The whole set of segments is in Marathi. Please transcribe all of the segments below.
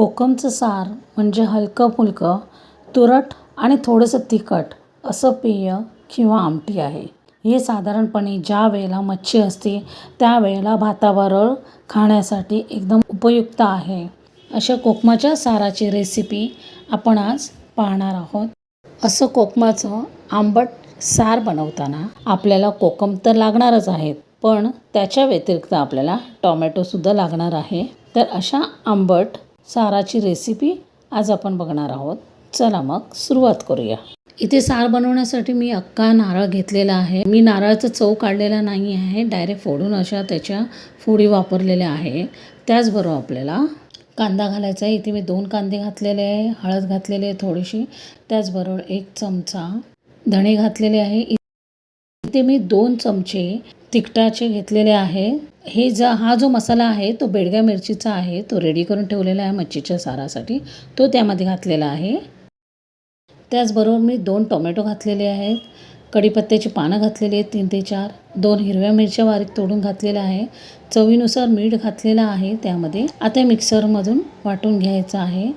कोकमचं सार म्हणजे हलकं फुलकं तुरट आणि थोडंसं तिखट असं पेय किंवा आमटी आहे. हे साधारणपणे ज्या वेळेला मच्छी असते त्यावेळेला भाताबरोबर खाण्यासाठी एकदम उपयुक्त आहे. अशा कोकमाच्या साराची रेसिपी आपण आज पाहणार आहोत. असं कोकमाचं आंबट सार बनवताना आपल्याला कोकम तर लागणारच आहेत पण त्याच्या व्यतिरिक्त आपल्याला टॉमॅटोसुद्धा लागणार आहे. तर अशा आंबट साराची रेसिपी आज आपण बघणार आहोत. चला मग सुरुवात करूया. इथे सार बनवण्यासाठी मी अक्का नारळ घेतलेला आहे. मी नारळाचा चव काढलेला नाही आहे. डायरेक्ट फोडून अशा त्याच्या फोडी वापरलेल्या आहे. त्याचबरोबर आपल्याला कांदा घालायचा आहे. इथे मी दोन कांदे घातलेले आहे. हळद घातलेली आहे थोडीशी. त्याचबरोबर एक चमचा धणे घातलेले आहे. इथे मी दोन चमचे तिखटाचे घेतलेले आहे. हे जा हा जो मसाला आहे तो बेडग्या मिरचीचा आहे. तो रेडी करून ठेवलेला आहे मच्छीच्या सारासाठी. तो त्यामध्ये घातलेला आहे. त्याचबरोबर मी दोन टोमॅटो घातलेले आहेत. कढीपत्त्याची पानं घातलेली आहेत तीन ते चार. दोन हिरव्या मिरच्या बारीक तोडून घातलेल्या आहे. चवीनुसार मीठ घातलेलं आहे त्यामध्ये. आता मिक्सरमधून वाटून घ्यायचं आहे.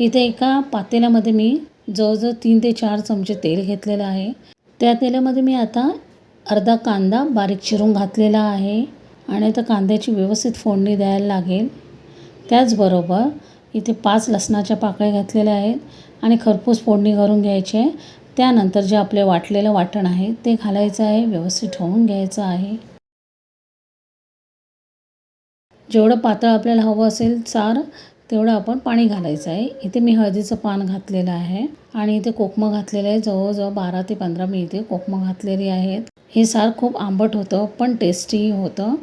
इथे एका पातेल्यामध्ये मी जवळजवळ तीन ते चार चमचे तेल घेतलेलं आहे. त्या तेलामध्ये मी आता अर्धा कांदा बारीक चिरून घातलेला आहे आणि आता कांद्याची व्यवस्थित फोडणी द्यायला लागेल. त्याचबरोबर इथे पाच लसणाच्या पाकळ्या घातलेल्या आहेत आणि खरपूस फोडणी करून घ्यायची आहे. त्यानंतर जे आपले वाटलेलं वाटण आहे ते घालायचं आहे व्यवस्थित ठेवून घ्यायचं आहे. जेवढं पातळ आपल्याला हवं असेल सार तेवढं आपण पाणी घालायचं आहे. इथे मी हळदीचं पान घातलेलं आहे आणि इथे कोकमं घातलेलं आहे. जवळजवळ बारा ते पंधरा मी इथे कोकमं घातलेली आहेत. हे सार खूप आंबट होतं पण टेस्टीही होतं.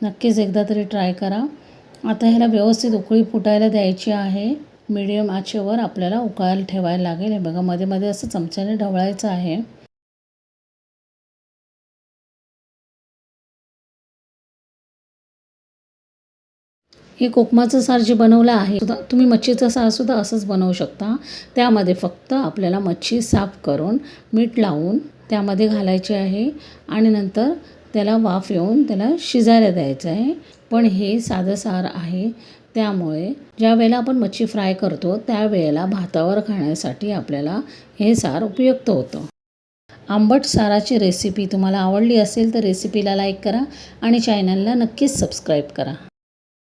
नक्कीच एकदा तरी ट्राय करा. आता ह्याला व्यवस्थित उकळी फुटायला द्यायची आहे. मिडियम आचेवर आपल्याला उकळायला ठेवायला लागेल. हे बघा मध्ये मध्ये असं चमच्याने ढवळायचं आहे. हे कोकमाचं सार जे बनवलं आहे सुद्धा तुम्ही मच्छीचं सारसुद्धा असंच बनवू शकता. त्यामध्ये फक्त आपल्याला मच्छी साफ करून मीठ लावून त्यामध्ये घालायचे आहे आणि नंतर त्याला वाफ येऊन त्याला शिजायला द्यायचं आहे. पण हे साधं सार आहे. त्यामुळे ज्या वेळेला आपण मच्छी फ्राय करतो त्यावेळेला भातावर खाण्यासाठी आपल्याला हे सार उपयुक्त होतं. आंबट साराची रेसिपी तुम्हाला आवडली असेल तर रेसिपीला लाईक करा आणि चॅनलला नक्कीच सबस्क्राईब करा.